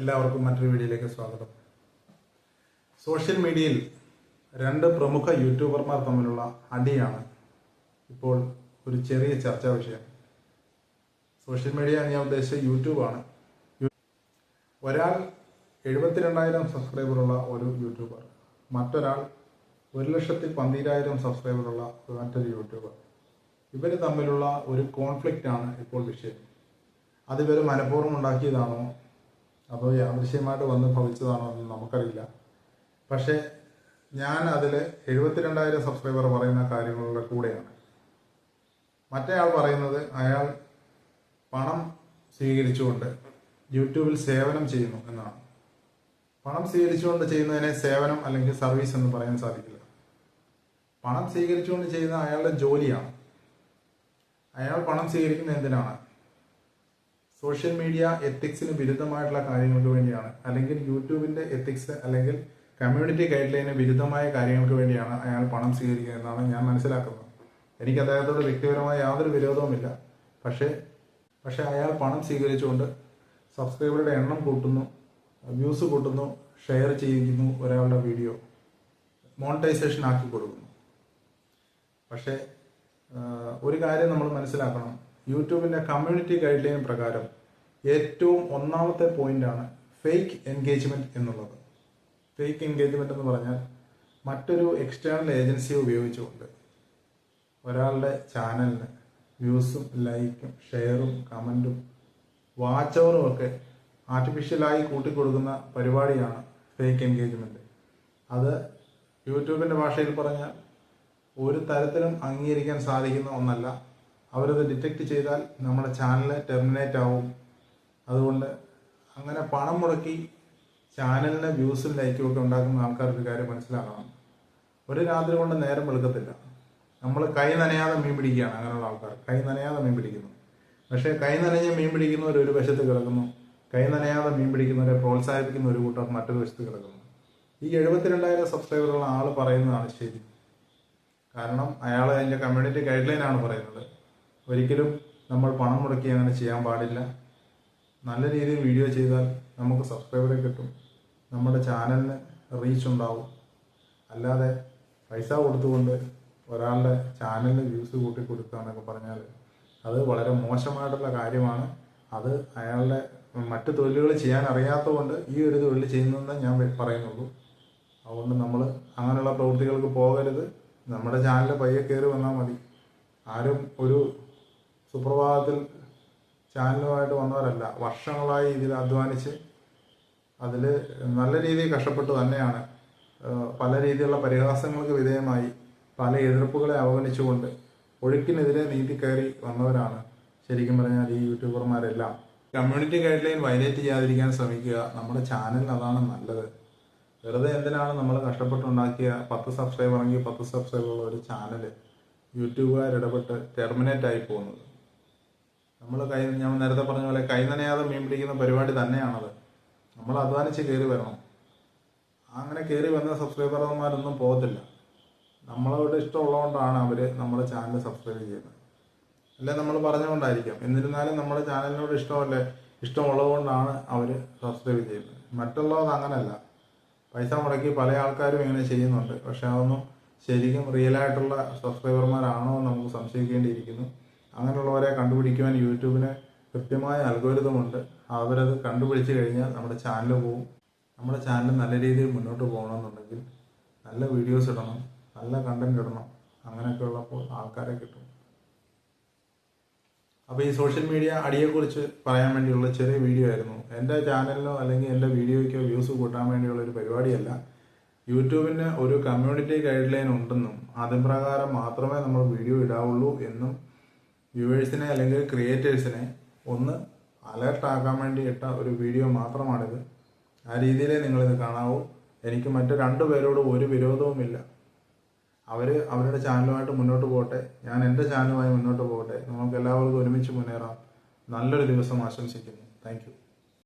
എല്ലാവർക്കും മറ്റൊരു വീഡിയോയിലേക്ക് സ്വാഗതം. സോഷ്യൽ മീഡിയയിൽ രണ്ട് പ്രമുഖ യൂട്യൂബർമാർ തമ്മിലുള്ള അടിയാണ് ഇപ്പോൾ ഒരു ചെറിയ ചർച്ചാ വിഷയം. സോഷ്യൽ മീഡിയ ഞാൻ ഉദ്ദേശിച്ച യൂട്യൂബാണ് ഒരാൾ എഴുപത്തിരണ്ടായിരം സബ്സ്ക്രൈബറുള്ള ഒരു യൂട്യൂബർ മറ്റൊരാൾ ഒരു ലക്ഷത്തി പന്തിരായിരം സബ്സ്ക്രൈബറുള്ള മറ്റൊരു യൂട്യൂബർ. ഇവർ തമ്മിലുള്ള ഒരു കോൺഫ്ലിക്റ്റാണ് ഇപ്പോൾ വിഷയം. അത് ഇവർ മനഃപൂർവം ഉണ്ടാക്കിയതാണോ അതോ യാദൃശ്യമായിട്ട് വന്ന് ഭവിച്ചതാണോ എന്ന് നമുക്കറിയില്ല. പക്ഷേ ഞാൻ അതിൽ എഴുപത്തിരണ്ടായിരം സബ്സ്ക്രൈബർ പറയുന്ന കാര്യങ്ങളുടെ കൂടെയാണ്. മറ്റേയാൾ പറയുന്നത് അയാൾ പണം സ്വീകരിച്ചുകൊണ്ട് യൂട്യൂബിൽ സേവനം ചെയ്യുന്നു എന്നാണ്. പണം സ്വീകരിച്ചുകൊണ്ട് ചെയ്യുന്നതിനെ സേവനം അല്ലെങ്കിൽ സർവീസ് എന്ന് പറയാൻ സാധിക്കില്ല. പണം സ്വീകരിച്ചുകൊണ്ട് ചെയ്യുന്ന അയാളുടെ ജോലിയാണ്. അയാൾ പണം സ്വീകരിക്കുന്ന എന്തിനാണ്? സോഷ്യൽ മീഡിയ എത്തിക്സിന് വിരുദ്ധമായിട്ടുള്ള കാര്യങ്ങൾക്ക് വേണ്ടിയാണ്. അല്ലെങ്കിൽ യൂട്യൂബിന്റെ എത്തിക്സ് അല്ലെങ്കിൽ കമ്മ്യൂണിറ്റി ഗൈഡ് ലൈന് വിരുദ്ധമായ കാര്യങ്ങൾക്ക് വേണ്ടിയാണ് അയാൾ പണം സ്വീകരിക്കുക എന്നാണ് ഞാൻ മനസ്സിലാക്കുന്നത്. എനിക്ക് അദ്ദേഹത്തോട് വ്യക്തിപരമായ യാതൊരു വിരോധവുമില്ല. പക്ഷേ പക്ഷേ അയാൾ പണം സ്വീകരിച്ചുകൊണ്ട് സബ്സ്ക്രൈബറുടെ എണ്ണം കൂട്ടുന്നു വ്യൂസ് കൂട്ടുന്നു ഷെയർ ചെയ്യിക്കുന്നു ഒരാളുടെ വീഡിയോ മോണിറ്റൈസേഷൻ ആക്കി കൊടുക്കുന്നു. പക്ഷേ ഒരു കാര്യം നമ്മൾ മനസ്സിലാക്കണം. യൂട്യൂബിന്റെ കമ്മ്യൂണിറ്റി ഗൈഡ് ലൈൻ പ്രകാരം ഏറ്റവും ഒന്നാമത്തെ പോയിന്റാണ് ഫേക്ക് എൻഗേജ്മെന്റ് എന്നുള്ളത്. ഫേക്ക് എൻഗേജ്മെന്റ് എന്ന് പറഞ്ഞാൽ മറ്റൊരു എക്സ്റ്റേണൽ ഏജൻസിയെ ഉപയോഗിച്ചുകൊണ്ട് ഒരാളുടെ ചാനലിന് വ്യൂസും ലൈക്കും ഷെയറും കമന്റും വാച്ച് അവറും ഒക്കെ ആർട്ടിഫിഷ്യലായി കൂട്ടിക്കൊടുക്കുന്ന പരിപാടിയാണ് ഫേക്ക് എൻഗേജ്മെന്റ്. അത് യൂട്യൂബിന്റെ ഭാഷയിൽ പറഞ്ഞാൽ ഒരു തരത്തിലും അംഗീകരിക്കാൻ സാധിക്കുന്ന ഒന്നല്ല. അവരത് ഡിറ്റക്ട് ചെയ്താൽ നമ്മുടെ ചാനൽ ടെർമിനേറ്റ് ആവും. അതുകൊണ്ട് അങ്ങനെ പണം മുടക്കി ചാനലിന് വ്യൂസും ലൈക്കും ഒക്കെ ഉണ്ടാക്കുന്ന ആൾക്കാർക്ക് കാര്യം മനസ്സിലാക്കണം ഒരു രാത്രി കൊണ്ട് നേരം വെളുക്കത്തില്ല. നമ്മൾ കൈ നനയാതെ മീൻ പിടിക്കുകയാണ് അങ്ങനെയുള്ള ആൾക്കാർ. കൈ നനയാതെ മീൻ പിടിക്കുന്നു. പക്ഷേ കൈ നനഞ്ഞ് മീൻ പിടിക്കുന്നവർ ഒരു വശത്ത് കിടക്കുന്നു. കൈ നനയാതെ മീൻ പിടിക്കുന്നവരെ പ്രോത്സാഹിപ്പിക്കുന്ന ഒരു കൂട്ടർ മറ്റൊരു വശത്ത് കിടക്കുന്നു. ഈ എഴുപത്തിരണ്ടായിരം സബ്സ്ക്രൈബറുള്ള ആൾ പറയുന്നതാണ് ശരി. കാരണം അയാൾ അതിന്റെ കമ്മ്യൂണിറ്റി ഗൈഡ് ലൈൻ ആണ് പറയുന്നത്. ഒരിക്കലും നമ്മൾ പണം മുടക്കി അങ്ങനെ ചെയ്യാൻ പാടില്ല. നല്ല രീതിയിൽ വീഡിയോ ചെയ്താൽ നമുക്ക് സബ്സ്ക്രൈബറെ കിട്ടും. നമ്മുടെ ചാനലിന് റീച്ച് ഉണ്ടാവും. അല്ലാതെ പൈസ കൊടുത്തുകൊണ്ട് ഒരാളുടെ ചാനലിന് വ്യൂസ് കൂട്ടി കൊടുക്കുക എന്നൊക്കെ പറഞ്ഞാൽ അത് വളരെ മോശമായിട്ടുള്ള കാര്യമാണ്. അത് അയാളുടെ മറ്റു തൊഴിലുകൾ ചെയ്യാൻ അറിയാത്തതുകൊണ്ട് ഈ ഒരു തൊഴിൽ ചെയ്യുന്നതെന്ന് ഞാൻ പറയുന്നുള്ളൂ. അതുകൊണ്ട് നമ്മൾ അങ്ങനെയുള്ള പ്രവൃത്തികൾക്ക് പോകരുത്. നമ്മുടെ ചാനൽ പയ്യെ കയറി വന്നാൽ മതി. ആരും ഒരു സുപ്രഭാതത്തിൽ ചാനലുമായിട്ട് വന്നവരല്ല. വർഷങ്ങളായി ഇതിൽ അധ്വാനിച്ച് അതിൽ നല്ല രീതിയിൽ കഷ്ടപ്പെട്ടു തന്നെയാണ്. പല രീതിയിലുള്ള പരിഹാസങ്ങൾക്ക് വിധേയമായി പല എതിർപ്പുകളെ അവഗണിച്ചുകൊണ്ട് ഒഴുക്കിനെതിരെ നീതി കയറി വന്നവരാണ് ശരിക്കും പറഞ്ഞാൽ ഈ യൂട്യൂബർമാരെല്ലാം. കമ്മ്യൂണിറ്റി ഗൈഡ് ലൈൻ വയലേറ്റ് ചെയ്യാതിരിക്കാൻ ശ്രമിക്കുക നമ്മുടെ ചാനലിന് അതാണ് നല്ലത്. വെറുതെ എന്തിനാണ് നമ്മൾ കഷ്ടപ്പെട്ടുണ്ടാക്കിയ പത്ത് സബ്സ്ക്രൈബർ ആണെങ്കിൽ പത്ത് സബ്സ്ക്രൈബർ ഉള്ള ഒരു ചാനൽ യൂട്യൂബുകാർ ഇടപെട്ട് ടെർമിനേറ്റ് ആയി പോകുന്നത്? നമ്മൾ കൈ ഞാൻ നേരത്തെ പറഞ്ഞ പോലെ കൈ നനയാതെ മീൻ പിടിക്കുന്ന പരിപാടി തന്നെയാണത്. നമ്മൾ അധ്വാനിച്ച് കയറി വരണം. അങ്ങനെ കയറി വന്ന സബ്സ്ക്രൈബർമാരൊന്നും പോകത്തില്ല. നമ്മളോട് ഇഷ്ടമുള്ളതുകൊണ്ടാണ് അവർ നമ്മുടെ ചാനൽ സബ്സ്ക്രൈബ് ചെയ്യുന്നത്. അല്ലെ നമ്മൾ പറഞ്ഞുകൊണ്ടായിരിക്കാം. എന്നിരുന്നാലും നമ്മുടെ ചാനലിനോട് ഇഷ്ടമല്ലേ? ഇഷ്ടമുള്ളതുകൊണ്ടാണ് അവർ സബ്സ്ക്രൈബ് ചെയ്യുന്നത്. മറ്റുള്ളവർ അങ്ങനല്ല. പൈസ മുടക്കി പല ആൾക്കാരും ഇങ്ങനെ ചെയ്യുന്നുണ്ട്. പക്ഷെ അതൊന്നും ശരിക്കും റിയലായിട്ടുള്ള സബ്സ്ക്രൈബർമാരാണോ എന്ന് നമുക്ക് സംശയിക്കേണ്ടിയിരിക്കുന്നു. അങ്ങനെയുള്ളവരെ കണ്ടുപിടിക്കുവാൻ യൂട്യൂബിന് കൃത്യമായ അൽഗോരിതമുണ്ട് അവരത് കണ്ടുപിടിച്ച് കഴിഞ്ഞാൽ നമ്മുടെ ചാനൽ പോവും. നമ്മുടെ ചാനൽ നല്ല രീതിയിൽ മുന്നോട്ട് പോകണമെന്നുണ്ടെങ്കിൽ നല്ല വീഡിയോസ് ഇടണം നല്ല കണ്ടന്റ് ഇടണം. അങ്ങനെയൊക്കെ ഉള്ളപ്പോൾ ആൾക്കാരെ കിട്ടും. അപ്പോൾ ഈ സോഷ്യൽ മീഡിയ അടിയെക്കുറിച്ച് പറയാൻ വേണ്ടിയുള്ള ചെറിയ വീഡിയോ ആയിരുന്നു. എന്റെ ചാനലിനോ അല്ലെങ്കിൽ എന്റെ വീഡിയോയ്ക്കോ വ്യൂസ് കൂട്ടാൻ വേണ്ടിയുള്ള ഒരു പരിപാടിയല്ല. യൂട്യൂബിന് ഒരു കമ്മ്യൂണിറ്റി ഗൈഡ് ലൈൻ ഉണ്ടെന്നും അതിൻ പ്രകാരം മാത്രമേ നമ്മൾ വീഡിയോ ഇടാവുള്ളൂ എന്നും വ്യൂവേഴ്സിനെ അല്ലെങ്കിൽ ക്രിയേറ്റേഴ്സിനെ ഒന്ന് അലേർട്ട് ആക്കാൻ വേണ്ടി ഇട്ട ഒരു വീഡിയോ മാത്രമാണിത്. ആ രീതിയിലേ നിങ്ങളിത് കാണാവൂ. എനിക്ക് മറ്റു രണ്ടു പേരോട് ഒരു വിരോധവുമില്ല അവർ അവരുടെ ചാനലുമായിട്ട് മുന്നോട്ട് പോകട്ടെ. ഞാൻ എന്റെ ചാനലുമായി മുന്നോട്ട് പോകട്ടെ. നമുക്ക് എല്ലാവർക്കും ഒരുമിച്ച് മുന്നേറാം. നല്ലൊരു ദിവസം ആശംസിക്കുന്നു. താങ്ക്